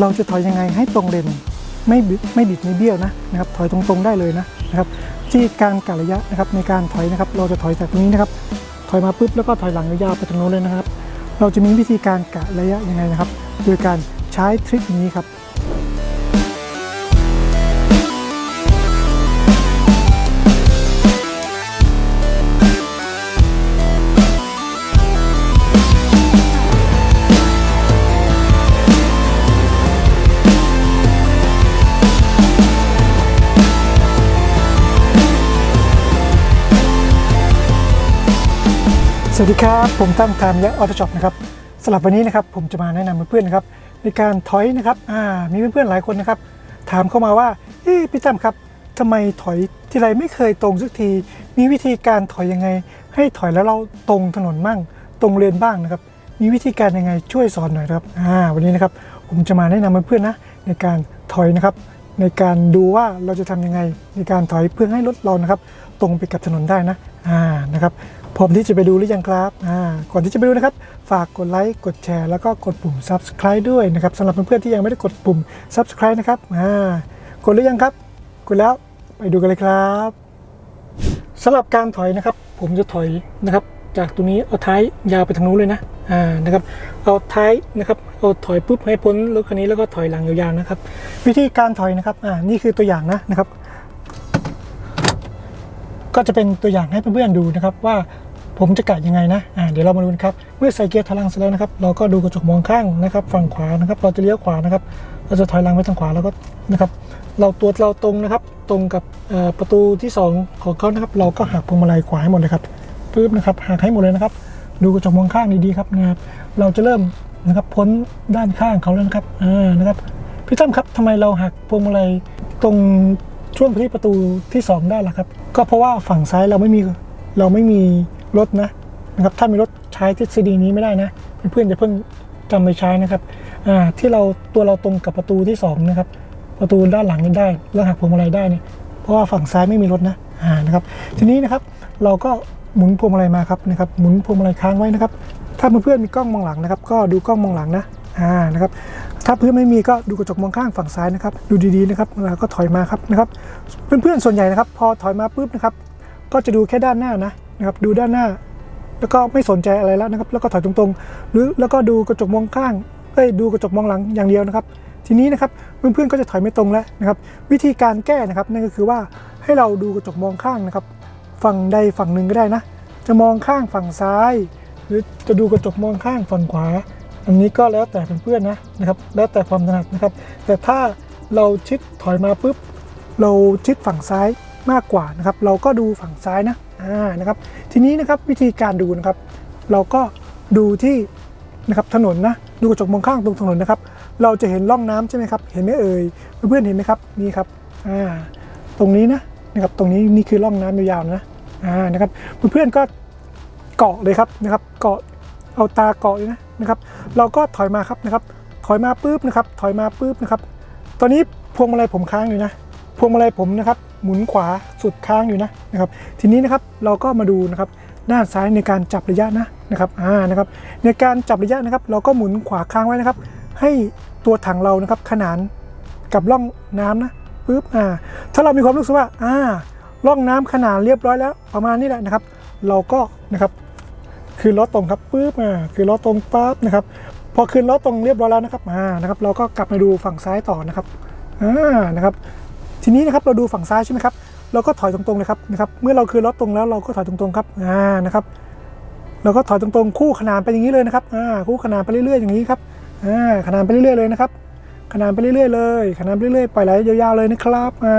เราจะถอยยังไงให้ตรงเลนไม่บิดไม่บิดไม่เบี้ยวนะนะครับถอยตรงๆได้เลยนะนะครับที่การกะระยะนะครับในการถอยนะครับ เราจะถอยจากตรงนี้นะครับ ถอยมาปุ๊บแล้วก็ถอยหลังยาวไปตรงโน้นเลยนะครับ เราจะมีวิธีการกะระยะยังไงนะครับ โดยการใช้ทริคนี้ครับ สวัสดีครับ ผมตั้มทามยะออโต้ช็อปนะครับสำหรับวันนี้นะครับผมจะมาแนะนำเพื่อนๆนะครับในการถอยนะครับอ่ามีเพื่อนๆหลายคนนะครับ ถามเข้ามาว่าเฮ้พี่ตั้มครับทำไมถอยทีไรไม่เคยตรงสักที มีวิธีการถอยยังไง ให้ถอยแล้วเราตรงถนนมั่ง ตรงเลนบ้างนะครับ มีวิธีการยังไงช่วยสอนหน่อยครับอ่าวันนี้นะครับผมจะมาแนะนำเพื่อนๆนะในการถอยนะครับ ในการดูว่าเราจะทำยังไงในการถอยเพื่อให้รถเรานะครับ ตรงไปกับถนนได้นะอ่านะครับ พร้อมที่จะไปดูหรือยังครับอ่าก่อนที่จะไปดูนะครับ ฝากกดไลค์ กดแชร์ แล้วก็กดปุ่ม subscribe ด้วยนะครับสำหรับเพื่อนๆที่ยังไม่ได้กดปุ่ม subscribe นะครับอ่ากดหรือยังครับ กดแล้วไปดูกันเลยครับสำหรับการถอยนะครับ ผมจะถอยนะครับ จากตรงนี้เอาท้ายยาวไปทางนู้นเลยนะอ่านะครับ เอาท้ายนะครับเอาถอยปุ๊บให้พ้นรถคันนี้แล้วก็ถอยหลังยาวๆนะครับ วิธีการถอยนะครับอ่านี่คือตัวอย่างนะนะครับ ก็จะเป็นตัวอย่างให้เพื่อนๆดูนะครับว่าผมจะกะยังไงนะอ่าเดี๋ยวเรามาดูนะครับ เมื่อใส่เกียร์ถอยหลังเสร็จแล้วนะครับ เราก็ดูกระจกมองข้างนะครับ ฝั่งขวานะครับ เราจะเลี้ยวขวานะครับ เราจะถอยหลังไปทางขวาแล้วก็นะครับ เราตัวเราตรงนะครับ ตรงกับประตูที่สองของเขานะครับ เราก็หักพวงมาลัยขวาให้หมดเลยครับปึ๊บนะครับ หักให้หมดเลยนะครับ ดูกระจกมองข้างดีๆครับนะครับ เราจะเริ่มนะครับพ้นด้านข้างเขาแล้วนะครับ อ่า นะครับ พี่ตั้มครับทำไมเราหักพวงมาลัยตรง ช่วงที่ประตูที่ 2 ได้ละครับ ก็เพราะว่าฝั่งซ้ายเราไม่มีเราไม่มีรถนะนะครับถ้ามีรถใช้ทฤษฎีนี้ไม่ได้นะ เพื่อนๆจะเพิ่งจำไปใช้นะครับอ่าที่เราตัวเราตรงกับประตูที่2นะครับประตูด้านหลังนี่ได้แล้วหักพวงมาลัยได้เนี่ยเพราะว่าฝั่งซ้ายไม่มีรถนะอ่านะครับ ทีนี้นะครับเราก็หมุนพวงมาลัยมาครับนะครับหมุนพวงมาลัยค้างไว้นะครับ ถ้าเพื่อนๆมีกล้องมองหลังนะครับ ก็ดูกล้องมองหลังนะอ่านะครับ ถ้าเพื่อนไม่มีก็ดูกระจกมองข้างฝั่งซ้ายนะครับ ดูดีๆนะครับแล้วก็ถอยมาครับนะครับเพื่อนๆส่วนใหญ่นะครับพอถอยมาปุ๊บนะครับก็จะดูแค่ด้านหน้านะนะครับดูด้านหน้า แล้วก็ไม่สนใจอะไรแล้วนะครับ แล้วก็ถอยตรงๆ หรือแล้วก็ดูกระจกมองข้างเอ้ยดูกระจกมองหลังอย่างเดียวนะครับ ทีนี้นะครับเพื่อนๆก็จะถอยไม่ตรงแล้วนะครับ วิธีการแก้นะครับนั่นก็คือว่าให้เราดูกระจกมองข้างนะครับ ฝั่งใดฝั่งหนึ่งก็ได้นะ จะมองข้างฝั่งซ้าย หรือจะดูกระจกมองข้างฝั่งขวา อันนี้ก็แล้วแต่เพื่อนๆนะนะครับ แล้วแต่ความถนัดนะครับ แต่ถ้าเราชิดถอยมาปุ๊บเราชิดฝั่งซ้ายมากกว่านะครับ เราก็ดูฝั่งซ้ายนะอ่านะครับ ทีนี้นะครับวิธีการดูนะครับ เราก็ดูที่นะครับถนนนะดูกระจกมองข้างตรงถนนนะครับ เราจะเห็นร่องน้ำใช่ไหมครับ เห็นไหมเอ่ยเพื่อนๆเห็นไหมครับนี่ครับอ่าตรงนี้นะนะครับตรงนี้นี่คือร่องน้ำยาวๆนะอ่านะครับเพื่อนๆก็เกาะเลยครับนะครับ เกาะเอาตาเกาะเลยนะ นะครับเราก็ถอยมาครับนะครับถอยมาปุ๊บนะครับถอยมาปุ๊บนะครับ ตอนนี้พวงมาลัยผมค้างอยู่นะพวงมาลัยผมนะครับหมุนขวาสุดค้างอยู่นะนะครับทีนี้นะครับเราก็มาดูนะครับด้านซ้ายในการจับระยะนะนะครับอ่านะครับในการจับระยะนะครับ เราก็หมุนขวาค้างไว้นะครับ ให้ตัวถังเรานะครับขนานกับร่องน้ำนะปุ๊บอ่าถ้าเรามีความรู้สึกว่าอ่าร่องน้ำขนานเรียบร้อยแล้วประมาณนี้แหละนะครับ เราก็นะครับ คือล้อตรงครับปุ๊บอ่าคือล้อตรงปั๊บนะครับพอคืนล้อตรงเรียบร้อยแล้วนะครับอ่านะครับเราก็กลับมาดูฝั่งซ้ายต่อนะครับอ่านะครับ ทีนี้นะครับเราดูฝั่งซ้ายใช่ไหมครับเราก็ถอยตรงๆเลยครับนะครับเมื่อเราคืนล้อตรงแล้วเราก็ถอยตรงๆครับอ่านะครับเราก็ถอยตรงๆคู่ขนานไปอย่างนี้เลยนะครับอ่าคู่ขนานไปเรื่อยๆอย่างนี้ครับอ่าขนานไปเรื่อยๆเลยนะครับขนานไปเรื่อยๆเลยขนานไปเรื่อยๆปล่อยไหลยาวๆเลยนะครับอ่า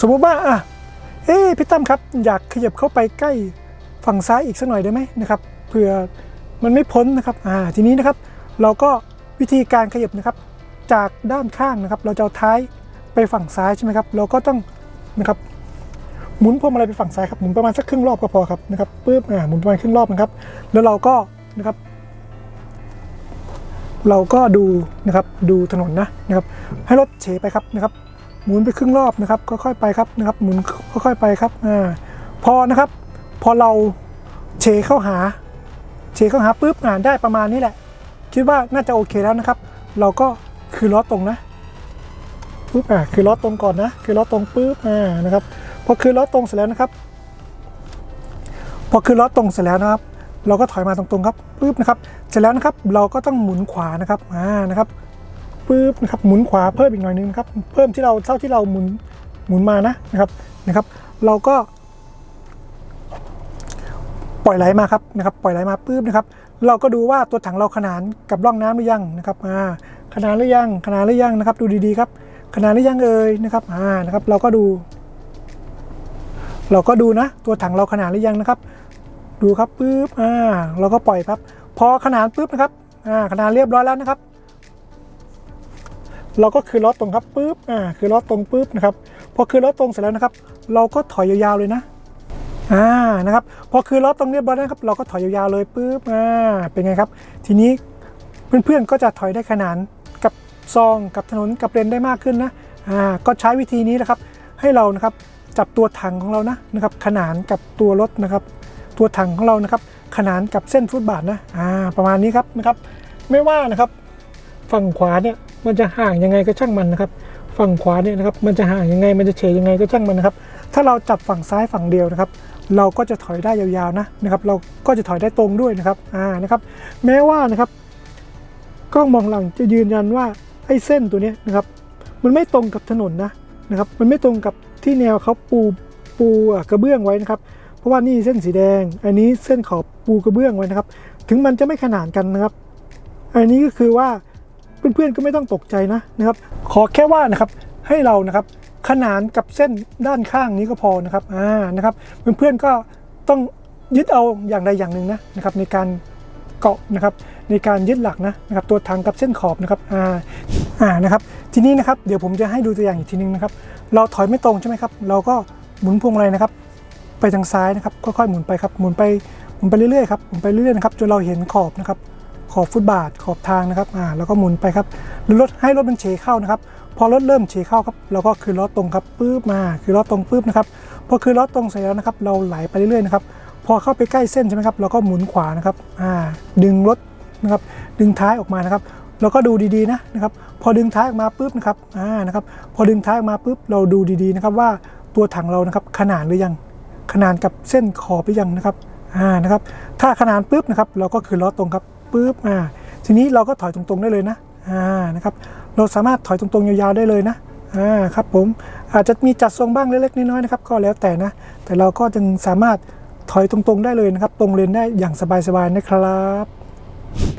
สมมุติว่าอะเอ้พี่ตั้มครับอยากขยับเข้าไปใกล้ฝั่งซ้ายอีกสักหน่อยได้ไหมนะครับ เผื่อมันไม่พ้นนะครับอ่าทีนี้นะครับ เราก็วิธีการขยับนะครับ จากด้านข้างนะครับ เราจะเอาท้ายไปฝั่งซ้ายใช่ไหมครับเราก็ต้องนะครับหมุนพวงมาลัยไปฝั่งซ้ายครับหมุนประมาณสักครึ่งรอบก็พอครับนะครับปึ๊บอ่าหมุนประมาณครึ่งรอบนะครับ แล้วเราก็นะครับ เราก็ดูนะครับดูถนนนะนะครับ ให้รถเฉไปครับนะครับ หมุนไปครึ่งรอบนะครับค่อยๆไปครับนะครับหมุนค่อยๆไปครับอ่าพอนะครับ พอเราเฉเข้าหา เฉเข้าหาปุ๊บอ่าได้ประมาณนี้แหละ คิดว่าน่าจะโอเคแล้วนะครับ เราก็คือล้อตรงนะปุ๊บอ่าคือล้อตรงก่อนนะคือล้อตรงปุ๊บอ่านะครับพอคือล้อตรงเสร็จแล้วนะครับ พอคือล้อตรงเสร็จแล้วนะครับ เราก็ถอยมาตรงๆครับปุ๊บนะครับ เสร็จแล้วนะครับเราก็ต้องหมุนขวานะครับอ่านะครับปุ๊บนะครับหมุนขวาเพิ่มอีกหน่อยนึงนะครับ เพิ่มที่เราเท่าที่เราหมุนหมุนมานะนะครับนะครับ เราก็ ปล่อยไหลมาครับนะครับปล่อยไหลมาปุ๊บนะครับ เราก็ดูว่าตัวถังเราขนานกับร่องน้ำหรือยังนะครับอ่าขนานหรือยังขนานหรือยังนะครับ ดูดีๆครับ ขนานหรือยังเอ่ยนะครับอ่านะครับ เราก็ดู เราก็ดูนะ ตัวถังเราขนานหรือยังนะครับ ดูครับปุ๊บอ่าเราก็ปล่อยครับ พอขนานปุ๊บนะครับอ่าขนานเรียบร้อยแล้วนะครับ เราก็คือล้อตรงครับปุ๊บอ่าคือล้อตรงปุ๊บนะครับพอคือล้อตรงเสร็จแล้วนะครับ เราก็ถอยยาวๆเลยนะ อ่านะครับพอคือล้อตรงเรียบร้อยแล้วนะครับ เราก็ถอยยาวๆเลยปุ๊บอ่าเป็นไงครับ ทีนี้เพื่อนๆก็จะถอยได้ขนานกับซองกับถนนกับเลนได้มากขึ้นนะอ่าก็ใช้วิธีนี้นะครับ ให้เรานะครับจับตัวถังของเรานะนะครับ ขนานกับตัวรถนะครับ ตัวถังของเรานะครับ ขนานกับเส้นฟุตบาทนะอ่าประมาณนี้ครับนะครับ ไม่ว่านะครับ ฝั่งขวาเนี่ยมันจะห่างยังไงก็ช่างมันนะครับ ฝั่งขวาเนี่ยนะครับมันจะห่างยังไงมันจะเฉยยังไงก็ช่างมันนะครับ ถ้าเราจับฝั่งซ้ายฝั่งเดียวนะครับ เราก็จะถอยได้ยาวๆนะนะครับ เราก็จะถอยได้ตรงด้วยนะครับอ่านะครับ แม้ว่านะครับกล้องมองหลังจะยืนยันว่าไอ้เส้นตัวนี้นะครับ มันไม่ตรงกับถนนนะนะครับ มันไม่ตรงกับที่แนวเขาปูปูกระเบื้องไว้นะครับ เพราะว่านี่เส้นสีแดง อันนี้เส้นขอบปูกระเบื้องไว้นะครับ ถึงมันจะไม่ขนานกันนะครับ อันนี้ก็คือว่าเพื่อนๆก็ไม่ต้องตกใจนะนะครับ ขอแค่ว่านะครับให้เรานะครับ ขนานกับเส้นด้านข้างนี้ก็พอนะครับอ่านะครับเพื่อนๆก็ต้องยึดเอาอย่างใดอย่างหนึ่งนะนะครับในการเกาะนะครับในการยึดหลักนะนะครับตัวถังกับเส้นขอบนะครับอ่าอ่านะครับทีนี้นะครับเดี๋ยวผมจะให้ดูตัวอย่างอีกทีนึงนะครับเราถอยไม่ตรงใช่ไหมครับเราก็หมุนพวงมาลัยนะครับ ไปทางซ้ายนะครับค่อยๆหมุนไปครับหมุนไปหมุนไปเรื่อยๆครับหมุนไปเรื่อยๆนะครับจนเราเห็นขอบนะครับขอบฟุตบาทขอบทางนะครับอ่าแล้วก็หมุนไปครับรถให้รถมันเฉเข้านะครับ พอรถเริ่มเฉเข้าครับเราก็คือล้อตรงครับปื๊บมาคือล้อตรงปื๊บนะครับพอคือล้อตรงเสร็จแล้วนะครับเราไหลไปเรื่อยๆนะครับพอเข้าไปใกล้เส้นใช่ไหมครับเราก็หมุนขวานะครับอ่าดึงรถนะครับดึงท้ายออกมานะครับเราก็ดูดีๆนะนะครับพอดึงท้ายออกมาปุ๊บนะครับอ่านะครับพอดึงท้ายออกมาปุ๊บเราดูดีๆนะครับว่าตัวถังเรานะครับขนานหรือยังขนานกับเส้นขอบหรือยังนะครับอ่านะครับถ้าขนานปุ๊บนะครับเราก็คือล้อตรงครับปุ๊บอ่าทีนี้เราก็ถอยตรงๆได้เลยนะอ่านะครับ เราสามารถถอยตรงๆยาวๆได้เลยนะอ่าครับผมอาจจะมีจัดทรงบ้างเล็กๆน้อยๆนะครับก็แล้วแต่นะ แต่เราก็จึงสามารถถอยตรงๆได้เลยนะครับ ตรงเลนได้อย่างสบายๆนะครับ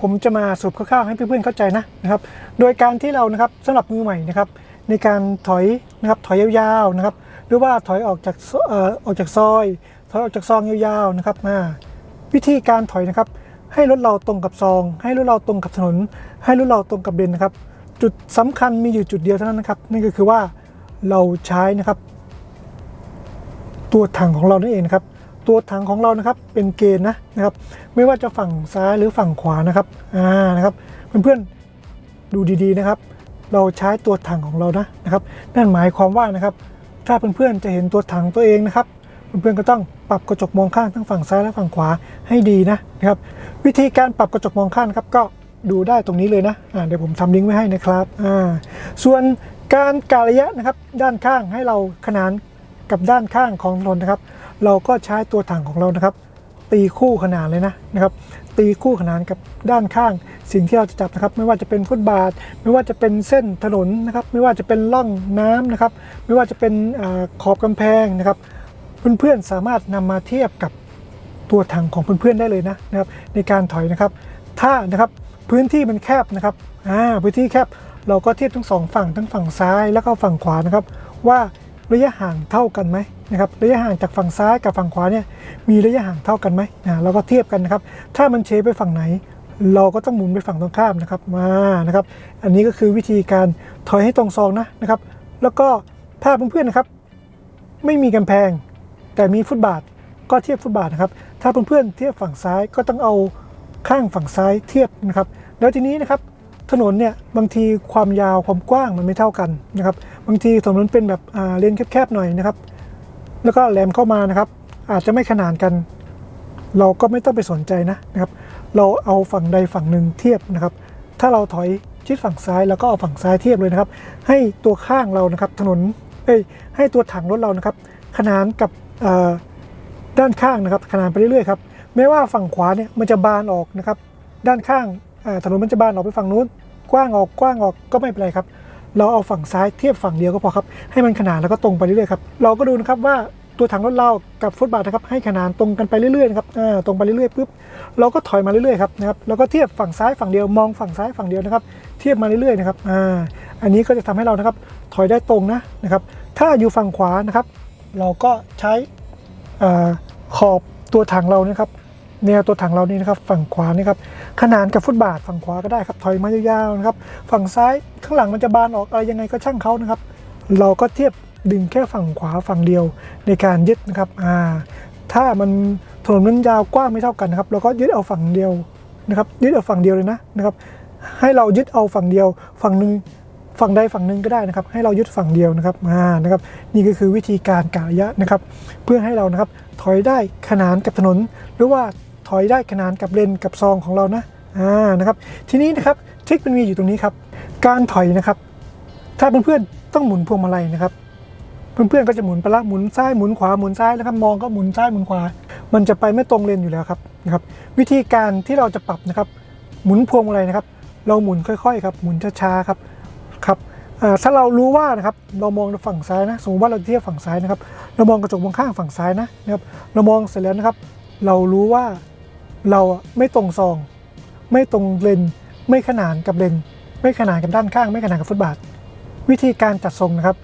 ผมจะมาสรุปคร่าวๆให้เพื่อนๆเข้าใจนะนะครับ โดยการที่เรานะครับสำหรับมือใหม่นะครับ ในการถอยนะครับถอยยาวๆนะครับ หรือว่าถอยออกจากเอ่อออกจากซอย ถอยออกจากซองยาวๆนะครับมาวิธีการถอยนะครับ ให้รถเราตรงกับซอง ให้รถเราตรงกับถนน ให้รถเราตรงกับเลนนะครับ จุดสำคัญมีอยู่จุดเดียวเท่านั้นนะครับนั่นก็คือว่าเราใช้นะครับ ตัวถังของเรานั่นเองนะครับ ตัวถังของเรานะครับเป็นเกณฑ์นะนะครับ ไม่ว่าจะฝั่งซ้ายหรือฝั่งขวานะครับอ่านะครับ เพื่อนๆดูดีๆนะครับ เราใช้ตัวถังของเรานะนะครับ นั่นหมายความว่านะครับ ถ้าเพื่อนๆจะเห็นตัวถังตัวเองนะครับเพื่อนๆก็ต้องปรับกระจกมองข้างทั้งฝั่งซ้ายและฝั่งขวาให้ดีนะนะครับ วิธีการปรับกระจกมองข้างครับก็ ดูได้ตรงนี้เลยนะเดี๋ยวผมทำลิงก์ไว้ให้นะครับส่วนการกะระยะนะครับด้านข้างให้เราขนานกับด้านข้างของถนนนะครับ เราก็ใช้ตัวถังของเรานะครับ ตีคู่ขนานเลยนะนะครับ ตีคู่ขนานกับด้านข้าง สิ่งที่เราจะจับนะครับ ไม่ว่าจะเป็นฟุตบาท ไม่ว่าจะเป็นเส้นถนนนะครับ ไม่ว่าจะเป็นร่องน้ำนะครับ ไม่ว่าจะเป็นอขอบกำแพงนะครับ เพื่อนๆสามารถนำมาเทียบกับตัวถังของเพื่อนๆได้เลยนะนะครับ ในการถอยนะครับ ถ้านะครับ พื้นที่มันแคบนะครับอ่าพื้นที่แคบเราก็เทียบทั้งสองฝั่งทั้งฝั่งซ้ายแล้วก็ฝั่งขวานะครับ ว่าระยะห่างเท่ากันไหมนะครับระยะห่างจากฝั่งซ้ายกับฝั่งขวาเนี่ยมีระยะห่างเท่ากันไหมนะเราก็เทียบกันนะครับ ถ้ามันเชไปฝั่งไหน เราก็ต้องหมุนไปฝั่งตรงข้ามนะครับมานะครับ อันนี้ก็คือวิธีการถอยให้ตรงซองนะนะครับ แล้วก็ถ้าเพื่อนๆนะครับ ไม่มีกำแพง แต่มีฟุตบาทก็เทียบฟุตบาทนะครับ ถ้าเพื่อนๆเทียบฝั่งซ้ายก็ต้องเอา ข้างฝั่งซ้ายเทียบนะครับ แล้วทีนี้นะครับถนนเนี่ยบางทีความยาวความกว้างมันไม่เท่ากันนะครับ บางทีถนนเป็นแบบเลนแคบๆหน่อยนะครับ แล้วก็แหลมเข้ามานะครับ อาจจะไม่ขนานกัน เราก็ไม่ต้องไปสนใจนะนะครับ เราเอาฝั่งใดฝั่งหนึ่งเทียบนะครับ ถ้าเราถอยชิดฝั่งซ้ายแล้วก็เอาฝั่งซ้ายเทียบเลยนะครับ ให้ตัวข้างเรานะครับ ถนนเอ้ยให้ตัวถังรถเรานะครับ ขนานกับด้านข้างนะครับ ขนานไปเรื่อยๆครับ แม้ว่าฝั่งขวาเนี่ยมันจะบานออกนะครับ ด้านข้างถนนมันจะบานออกไปฝั่งนู้น กว้างออกกว้างออกก็ไม่เป็นไรครับ เราเอาฝั่งซ้ายเทียบฝั่งเดียวก็พอครับ ให้มันขนานแล้วก็ตรงไปเรื่อยๆครับ เราก็ดูนะครับว่าตัวถังรถเรากับฟุตบาทนะครับให้ขนานตรงกันไปเรื่อยๆนะครับตรงไปเรื่อยๆปุ๊บเราก็ถอยมาเรื่อยๆครับนะครับแล้วก็เทียบฝั่งซ้ายฝั่งเดียวมองฝั่งซ้ายฝั่งเดียวนะครับ เทียบมาเรื่อยๆนะครับอ่าอันนี้ก็จะทำให้เรานะครับถอยได้ตรงนะนะครับ ถ้าอยู่ฝั่งขวานะครับ เราก็ใช้อ่าขอบตัวถังเรานะครับ แนวตัวถังเรานี่นะครับฝั่งขวานี่ครับขนานกับฟุตบาทฝั่งขวาก็ได้ครับถอยมายาวๆนะครับฝั่งซ้ายข้างหลังมันจะบานออกอะไรยังไงก็ช่างเขานะครับ เราก็เทียบดึงแค่ฝั่งขวาฝั่งเดียวในการยึดนะครับอ่าถ้ามันถนนมันยาวกว้างไม่เท่ากันนะครับเราก็ยึดเอาฝั่งเดียวนะครับยึดเอาฝั่งเดียวเลยนะนะครับ ให้เรายึดเอาฝั่งเดียวฝั่งหนึ่งฝั่งใดฝั่งหนึ่งก็ได้นะครับ ให้เรายึดฝั่งเดียวนะครับอ่านะครับ นี่ก็คือวิธีการกะระยะนะครับ เพื่อให้เรานะครับถอยได้ขนานกับถนนหรือว่า ถอยได้ขนานกับเลนกับซองของเรานะอ่านะครับทีนี้นะครับทริคมันมีอยู่ตรงนี้ครับ การถอยนะครับ ถ้าเพื่อนๆต้องหมุนพวงมาลัยนะครับ เพื่อนๆก็จะหมุนไปละหมุนซ้ายหมุนขวาหมุนซ้ายนะครับมองก็หมุนซ้ายหมุนขวา มันจะไปไม่ตรงเลนอยู่แล้วครับนะครับ วิธีการที่เราจะปรับนะครับ หมุนพวงมาลัยนะครับ เราหมุนค่อยๆครับหมุนช้าๆครับครับถ้าเรารู้ว่านะครับเรามองฝั่งซ้ายนะสมมติว่าเราเทียบฝั่งซ้ายนะครับ เรามองกระจกมองข้างฝั่งซ้ายนะนะครับ เรามองเสร็จแล้วนะครับ เรารู้ว่า เราไม่ตรงซอง ไม่ตรงเลนไม่ขนานกับเลนไม่ขนานกับด้านข้าง ไม่ขนานกับฟุตบาท วิธีการจัดทรงนะครับ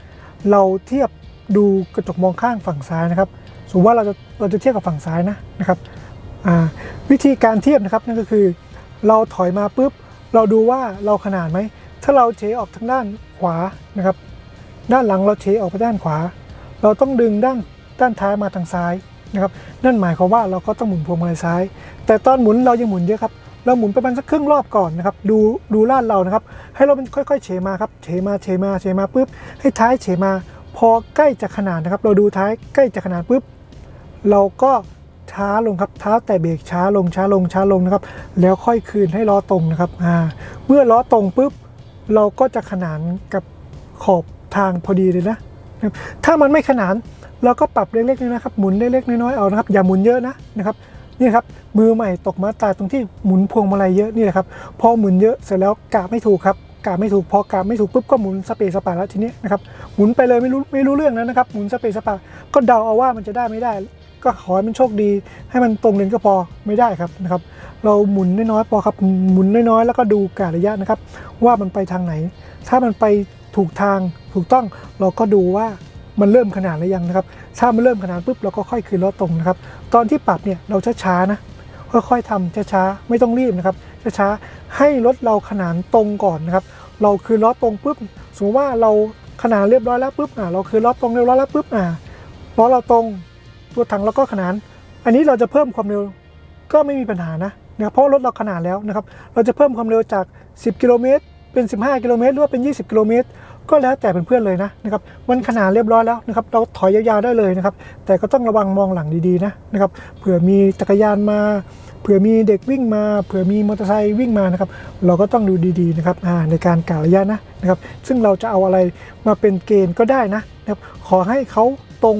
เราเทียบดูกระจกมองข้างฝั่งซ้ายนะครับสมมติว่าเราจะเราจะเทียบกับฝั่งซ้ายนะนะครับวิธีการเทียบนะครับนั่นก็คือ เราถอยมาปุ๊บเราดูว่าเราขนาดไหมถ้าเราเฉออกทางด้านขวานะครับ ด้านหลังเราเฉออกไปด้านขวา เราต้องดึงด้านด้านท้ายมาทางซ้าย นะครับนั่นหมายความว่าเราก็ต้องหมุนพวงมาลัยซ้าย แต่ตอนหมุนเรายังหมุนเยอะครับเราหมุนไปประมาณสักครึ่งรอบก่อนนะครับดูดูลาดเรานะครับให้เราเป็นค่อยๆเฉมาครับเฉมาเฉมาเฉมาปุ๊บให้ท้ายเฉมา พอใกล้จะขนาดนะครับ เราดูท้ายใกล้จะขนาดปุ๊บเราก็ช้าลงครับเท้าแต่เบรกช้าลงช้าลงช้าลงนะครับ แล้วค่อยคืนให้ล้อตรงนะครับอ่าเมื่อล้อตรงปุ๊บเราก็จะขนานกับขอบทางพอดีเลยนะ ถ้ามันไม่ขนาน เราก็ปรับเล็กๆน้อยๆนะครับหมุนเล็กๆน้อยๆเอานะครับอย่าหมุนเยอะนะนะครับนี่ครับมือใหม่ตกมาตายตรงที่หมุนพวงมาลัยเยอะนี่แหละครับพอหมุนเยอะเสร็จแล้วกะไม่ถูกครับกะไม่ถูกพอกะไม่ถูกปุ๊บก็หมุนสเปซสปาแล้วทีนี้นะครับหมุนไปเลยไม่รู้ไม่รู้เรื่องแล้วนะครับหมุนสเปซสปาก็เดาเอาว่ามันจะได้ไม่ได้ ก็ขอให้มันโชคดี ให้มันตรงเลนก็พอไม่ได้ครับนะครับเราหมุนน้อยๆพอครับหมุนน้อยๆแล้วก็ดูกะระยะนะครับว่ามันไปทางไหน ถ้ามันไปถูกทางถูกต้องเราก็ดูว่า มันเริ่มขนาดหรือยังนะครับ ถ้ามันเริ่มขนาดปุ๊บเราก็ค่อยคืนล้อตรงนะครับ ตอนที่ปรับเนี่ยเราช้าๆนะ ค่อยๆทำช้าๆ ไม่ต้องรีบนะครับ ช้าๆ ให้รถเราขนานตรงก่อนนะครับ เราคืนล้อตรงปุ๊บ สมมติว่าเราขนานเรียบร้อยแล้วปุ๊บ อ่าเราคืนล้อตรงเรียบร้อยแล้วปุ๊บ อ่าล้อเราตรง ตัวถังเราก็ขนาน อันนี้เราจะเพิ่มความเร็วก็ไม่มีปัญหานะนะครับเพราะรถเราขนาดแล้วนะครับ เราจะเพิ่มความเร็วจาก 10 กิโลเมตรเป็น 15 กิโลเมตรหรือว่าเป็น 20 กิโลเมตร ก็แล้วแต่เพื่อนๆเลยนะนะครับมันขนาดเรียบร้อยแล้วนะครับเราถอยยาวๆได้เลยนะครับแต่ก็ต้องระวังมองหลังดีๆนะนะครับเผื่อมีจักรยานมาเผื่อมีเด็กวิ่งมาเผื่อมีมอเตอร์ไซค์วิ่งมานะครับเราก็ต้องดูดีๆนะครับในการกะระยะนะนะครับซึ่งเราจะเอาอะไรมาเป็นเกณฑ์ก็ได้นะนะครับขอให้เขาตรง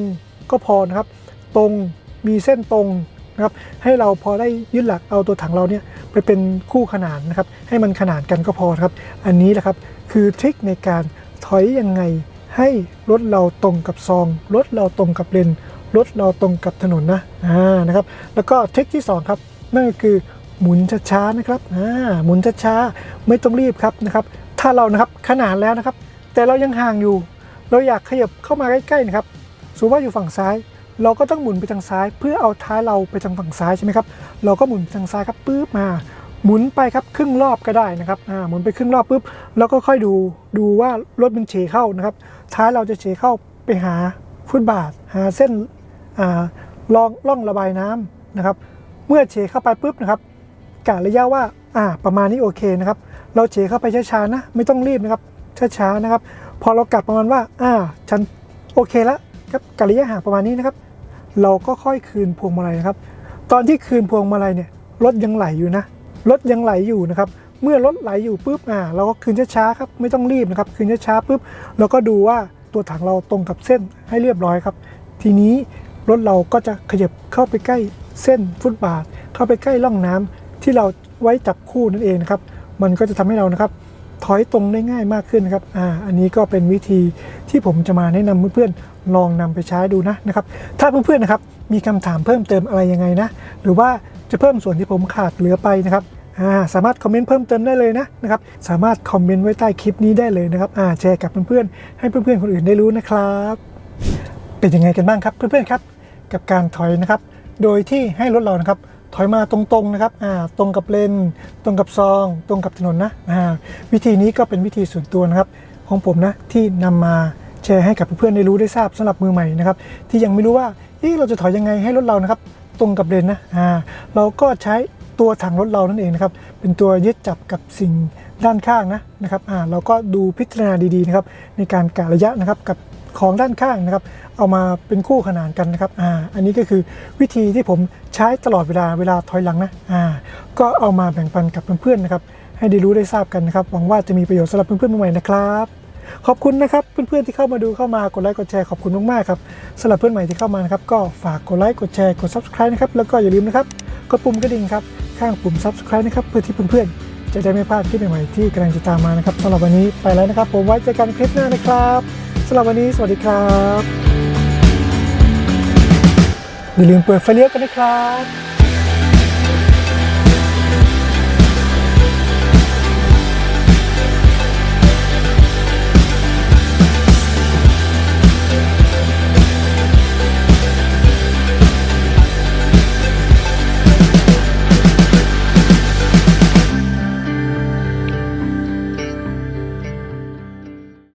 ก็พอนะครับ ตรงมีเส้นตรงนะครับให้เราพอได้ยึดหลักเอาตัวถังเราเนี่ยไปเป็นคู่ขนานนะครับให้มันขนานกันก็พอครับ อันนี้แหละครับคือทริคในการ อยยังไง ให้รถเราตรงกับซอง รถเราตรงกับเลนรถเราตรงกับถนนนะอ่านะครับ แล้วก็ทริคที่สองครับ นั่นก็คือหมุนช้าๆนะครับอ่าหมุนช้าๆไม่ต้องรีบครับนะครับ ถ้าเรานะครับขนานแล้วนะครับ แต่เรายังห่างอยู่ เราอยากขยับเข้ามาใกล้ๆนะครับสมมติว่าอยู่ฝั่งซ้าย เราก็ต้องหมุนไปทางซ้าย เพื่อเอาท้ายเราไปทางฝั่งซ้ายใช่ไหมครับ เราก็หมุนไปทางซ้ายครับปุ๊บมา หมุนไปครับครึ่งรอบก็ได้นะครับอ่าหมุนไปครึ่งรอบปุ๊บแล้วก็ค่อยดูดูว่ารถมันเฉเข้านะครับ ท้ายเราจะเฉเข้าไปหาฟุตบาท หาเส้นอ่าลองล่องระบายน้ำนะครับ เมื่อเฉเข้าไปปุ๊บนะครับกะระยะว่าอ่าประมาณนี้โอเคนะครับ เราเฉเข้าไปช้าๆนะ ไม่ต้องรีบนะครับช้าๆนะครับ พอเรากลับประมาณว่าอ่าฉันโอเคแล้วครับกะระยะห่างประมาณนี้นะครับ เราก็ค่อยคืนพวงมาลัยนะครับ ตอนที่คืนพวงมาลัยเนี่ยรถยังไหลอยู่นะ รถยังไหลอยู่นะครับ เมื่อรถไหลอยู่ปุ๊บอ่าเราก็คืนช้าๆครับไม่ต้องรีบนะครับคืนช้าๆปุ๊บเราก็ดูว่าตัวถังเราตรงกับเส้นให้เรียบร้อยครับ ทีนี้รถเราก็จะขยับเข้าไปใกล้เส้นฟุตบาท เข้าไปใกล้ร่องน้ำที่เราไว้จับคู่นั่นเองนะครับ มันก็จะทำให้เรานะครับ ถอยตรงได้ง่ายมากขึ้นนครับอ่าอันนี้ก็เป็นวิธีที่ผมจะมาแนะนำเพื่อนๆลองนำไปใช้ดูนะนะครับ ถ้าเพื่อนๆนะครับมีคำถามเพิ่มเติมอะไรยังไงนะ หรือว่า จะเพิ่มส่วนที่ผมขาดเหลือไปนะครับาสามารถคอมเมนต์เพิ่มเติมได้เลยนะนะครับ สามารถคอมเมนต์ไว้ใต้คลิปนี้ได้เลยนะครับแชร์กับเพื่อนๆ ให้เพื่อนๆ คนอื่นได้รู้นะครับ เป็นยังไงกันบ้างครับเพื่อนๆครับ กับการถอยนะครับ โดยที่ให้รถเรานะครับถอยมาตรงๆนะครับตรงกับเลน ตรงกับซอง ตรงกับถนนนะวิธีนี้ก็เป็นวิธีส่วนตัวนะครับ ของผมนะที่นำมาแชร์ให้กับเพื่อนๆได้รู้ได้ทราบสำหรับมือใหม่นะครับที่ยังไม่รู้ว่าเราจะถอยยังไงให้รถเรานะครับ ตรงกับเลนนะอ่าเราก็ใช้ตัวถังรถเรานั่นเองนะครับ เป็นตัวยึดจับกับสิ่งด้านข้างนะนะครับอ่าเราก็ดูพิจารณาดีๆนะครับในการกะระยะนะครับกับของด้านข้างนะครับ เอามาเป็นคู่ขนานกันนะครับอ่าอันนี้ก็คือวิธีที่ผมใช้ตลอดเวลาเวลาถอยหลังนะอ่าก็เอามาแบ่งปันกับเพื่อนๆนะครับ ให้ได้รู้ได้ทราบกันนะครับ หวังว่าจะมีประโยชน์สำหรับเพื่อนๆใหม่นะครับ ขอบคุณนะครับเพื่อนๆที่เข้ามาดูเข้ามากดไลค์กดแชร์ขอบคุณมากๆครับสำหรับเพื่อนใหม่ที่เข้ามานะครับก็ฝากกดไลค์กดแชร์กด subscribe นะครับแล้วก็อย่าลืมนะครับกดปุ่มกระดิ่งครับข้างปุ่ม subscribe นะครับเพื่อที่เพื่อนๆจะได้ไม่พลาดคลิปใหม่ๆที่กำลังจะตามมานะครับสำหรับวันนี้ไปแล้วนะครับ ผมไว้เจอกันคลิปหน้านะครับสำหรับวันนี้สวัสดีครับอย่าลืมเปิดไฟเลี้ยวกันนะครับ